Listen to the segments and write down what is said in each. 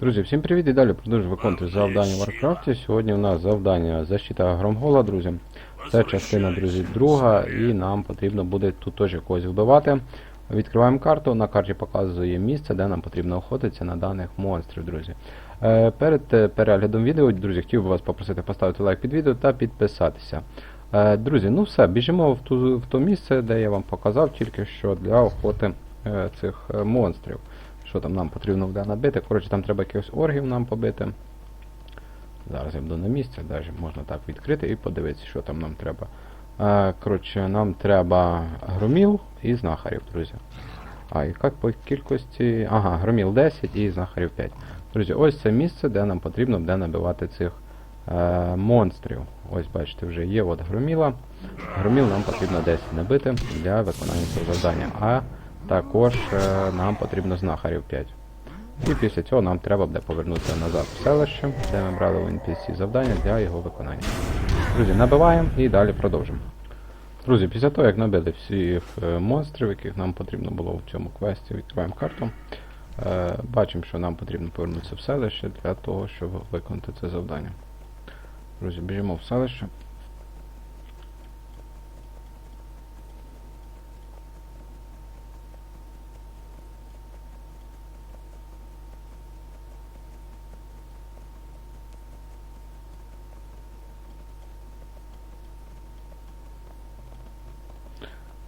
Друзі, всім привіт і далі продовжую виконувати завдання в Варкрафті. Сьогодні у нас завдання защита Громгола, друзі. Це частина, друзі, друга, і нам потрібно буде тут теж когось вбивати. Відкриваємо карту, на карті показує місце, де нам потрібно охотитися на даних монстрів, друзі. Е, перед е, переглядом відео, друзі, хотів би вас попросити поставити лайк під відео та підписатися. Е, друзі, ну все, біжимо в, ту, в то місце, де я вам показав тільки що для охоти цих монстрів. Що там нам потрібно буде набити? Коротше, там треба якихось оргів нам побити. Зараз я буду на місці, навіть можна так відкрити і подивитися, що там нам треба. Е, коротше, нам треба громіл і знахарів, друзі. А, і як по кількості. Ага, громіл 10 і знахарів 5. Друзі, ось це місце, де нам потрібно буде набивати цих е, монстрів. Ось бачите, вже є от громіла. Громіл нам потрібно 10 набити для виконання цього завдання. А також е, нам потрібно знахарів 5. І після цього нам треба буде повернутися назад в селище, де ми брали у NPC завдання для його виконання. Друзі, набиваємо і далі продовжимо. Друзі, після того, як набили всіх е, монстрів, яких нам потрібно було в цьому квесті, відкриваємо карту. Е, бачимо, що нам потрібно повернутися в селище для того, щоб виконати це завдання. Друзі, біжимо в селище.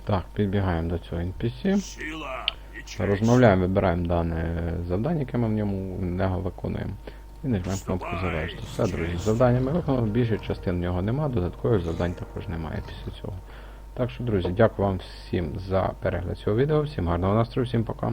Так, підбігаємо до цього NPC. Розмовляємо, вибираємо дане завдання, яке ми в ньому нього виконуємо. І нажмемо кнопку завершити. Все, друзі, завдання ми виконали, більше частин в нього немає, додаткових завдань також немає після цього. Так що, друзі, дякую вам всім за перегляд цього відео, всім гарного настрою, всім пока.